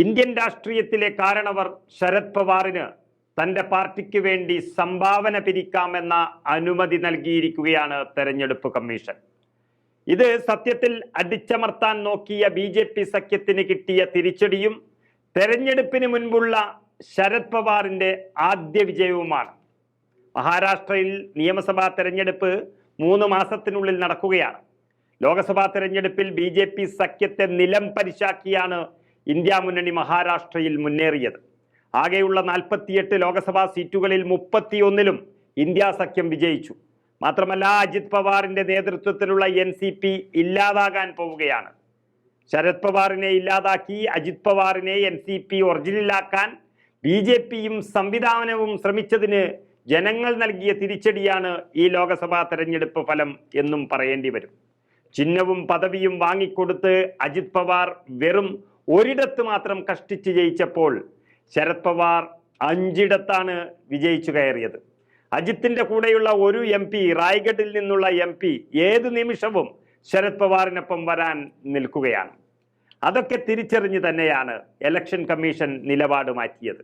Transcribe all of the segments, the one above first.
Indian രാഷ്ട്രീയത്തിലെ കാരണവർ ശരത് പവാറിന് തന്റെ പാർട്ടിക്ക് വേണ്ടി സംഭാവന പിരിക്കാമെന്ന അനുമതി നൽകിയിരിക്കുകയാണ് തെരഞ്ഞെടുപ്പ് കമ്മീഷൻ. ഇത് സത്യത്തിൽ അടിച്ചമർത്താൻ നോക്കിയ ബി ജെ പി സഖ്യത്തിന് കിട്ടിയ തിരിച്ചടിയും തെരഞ്ഞെടുപ്പിന് മുൻപുള്ള ശരത് പവാറിന്റെ ആദ്യ വിജയവുമാണ്. മഹാരാഷ്ട്രയിൽ നിയമസഭാ തെരഞ്ഞെടുപ്പ് മൂന്ന് മാസത്തിനുള്ളിൽ നടക്കുകയാണ്. ലോക്സഭാ തെരഞ്ഞെടുപ്പിൽ ബി സഖ്യത്തെ നിലം പരിശാക്കിയാണ് ഇന്ത്യ മുന്നണി മഹാരാഷ്ട്രയിൽ മുന്നേറിയത്. ആകെയുള്ള നാൽപ്പത്തിയെട്ട് ലോക്സഭാ സീറ്റുകളിൽ മുപ്പത്തിയൊന്നിലും ഇന്ത്യ സഖ്യം വിജയിച്ചു. മാത്രമല്ല അജിത് പവാറിന്റെ നേതൃത്വത്തിലുള്ള എൻ സി പി ഇല്ലാതാകാൻ പോവുകയാണ്. ശരത് പവാറിനെ ഇല്ലാതാക്കി അജിത് പവാറിനെ എൻ സി പി ഒറിജിനലാക്കാൻ ബി ജെ പിയും സംവിധാനവും ശ്രമിച്ചതിന് ജനങ്ങൾ നൽകിയ തിരിച്ചടിയാണ് ഈ ലോക്സഭാ തെരഞ്ഞെടുപ്പ് ഫലം എന്നും പറയേണ്ടി വരും. ചിഹ്നവും പദവിയും വാങ്ങിക്കൊടുത്ത് അജിത് പവാർ വെറും ഒരിടത്ത് മാത്രം കഷ്ടിച്ച് ജയിച്ചപ്പോൾ ശരത് പവാർ അഞ്ചിടത്താണ് വിജയിച്ചു കയറിയത്. അജിത്തിന്റെ കൂടെയുള്ള ഒരു എം പി റായ്ഗഡിൽ നിന്നുള്ള എം പി ഏത് നിമിഷവും ശരത് പവാറിനൊപ്പം വരാൻ നിൽക്കുകയാണ്. അതൊക്കെ തിരിച്ചറിഞ്ഞ് തന്നെയാണ് ഇലക്ഷൻ കമ്മീഷൻ നിലപാട് മാറ്റിയത്.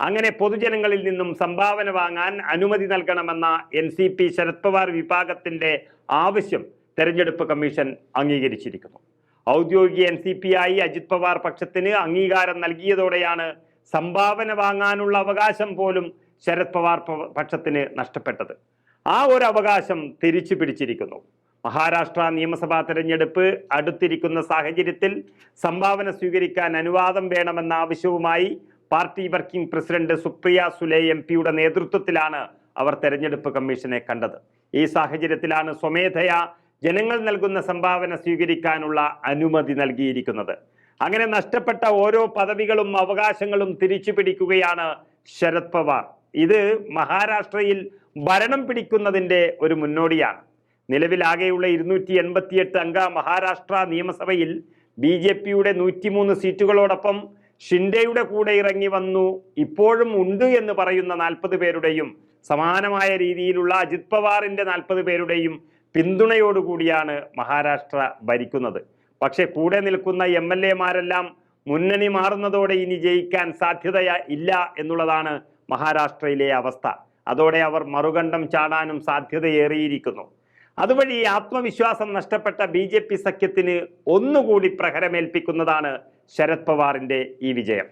അങ്ങനെ പൊതുജനങ്ങളിൽ നിന്നും സംഭാവന വാങ്ങാൻ അനുമതി നൽകണമെന്ന N C P Sharad Pawar വിഭാഗത്തിന്റെ ആവശ്യം തെരഞ്ഞെടുപ്പ് കമ്മീഷൻ അംഗീകരിച്ചിരിക്കുന്നു. ഔദ്യോഗിക എൻ സി പി ആയി അജിത് പവാർ പക്ഷത്തിന് അംഗീകാരം നൽകിയതോടെയാണ് സംഭാവന വാങ്ങാനുള്ള അവകാശം പോലും ശരത് പവാർ പക്ഷത്തിന് നഷ്ടപ്പെട്ടത്. ആ ഒരു അവകാശം തിരിച്ചു പിടിച്ചിരിക്കുന്നു. മഹാരാഷ്ട്ര നിയമസഭാ തെരഞ്ഞെടുപ്പ് അടുത്തിരിക്കുന്ന സാഹചര്യത്തിൽ സംഭാവന സ്വീകരിക്കാൻ അനുവാദം വേണമെന്ന ആവശ്യവുമായി party working president Supriya Sule M പിയുടെ നേതൃത്വത്തിലാണ് അവർ തെരഞ്ഞെടുപ്പ് കമ്മീഷനെ കണ്ടത്. ഈ സാഹചര്യത്തിലാണ് സ്വമേധയാ ജനങ്ങൾ നൽകുന്ന സംഭാവന സ്വീകരിക്കാനുള്ള അനുമതി നൽകിയിരിക്കുന്നത്. അങ്ങനെ നഷ്ടപ്പെട്ട ഓരോ പദവികളും അവകാശങ്ങളും തിരിച്ചു പിടിക്കുകയാണ് ശരത് പവാർ. ഇത് മഹാരാഷ്ട്രയിൽ ഭരണം പിടിക്കുന്നതിന്റെ ഒരു മുന്നോടിയാണ്. നിലവിലാകെയുള്ള ഇരുന്നൂറ്റി എൺപത്തിയെട്ട് അംഗ മഹാരാഷ്ട്ര നിയമസഭയിൽ ബി ജെ പിയുടെ നൂറ്റിമൂന്ന് സീറ്റുകളോടൊപ്പം ഷിൻഡെയുടെ കൂടെ ഇറങ്ങി വന്നു. ഇപ്പോഴും ഉണ്ട് എന്ന് പറയുന്ന നാൽപ്പത് പേരുടെയും സമാനമായ രീതിയിലുള്ള അജിത് പവാറിന്റെ നാൽപ്പത് പേരുടെയും പിന്തുണയോടുകൂടിയാണ് മഹാരാഷ്ട്ര ഭരിക്കുന്നത്. പക്ഷേ കൂടെ നിൽക്കുന്ന എം എൽ എമാരെല്ലാം മുന്നണി മാറുന്നതോടെ ഇനി ജയിക്കാൻ സാധ്യത ഇല്ല എന്നുള്ളതാണ് മഹാരാഷ്ട്രയിലെ അവസ്ഥ. അതോടെ അവർ മറുകണ്ഠം ചാടാനും സാധ്യതയേറിയിരിക്കുന്നു. അതുവഴി ആത്മവിശ്വാസം നഷ്ടപ്പെട്ട ബി ജെ പി സഖ്യത്തിന് ഒന്നുകൂടി പ്രഹരമേൽപ്പിക്കുന്നതാണ് ശരത് പവാറിന്റെ ഈ വിജയം.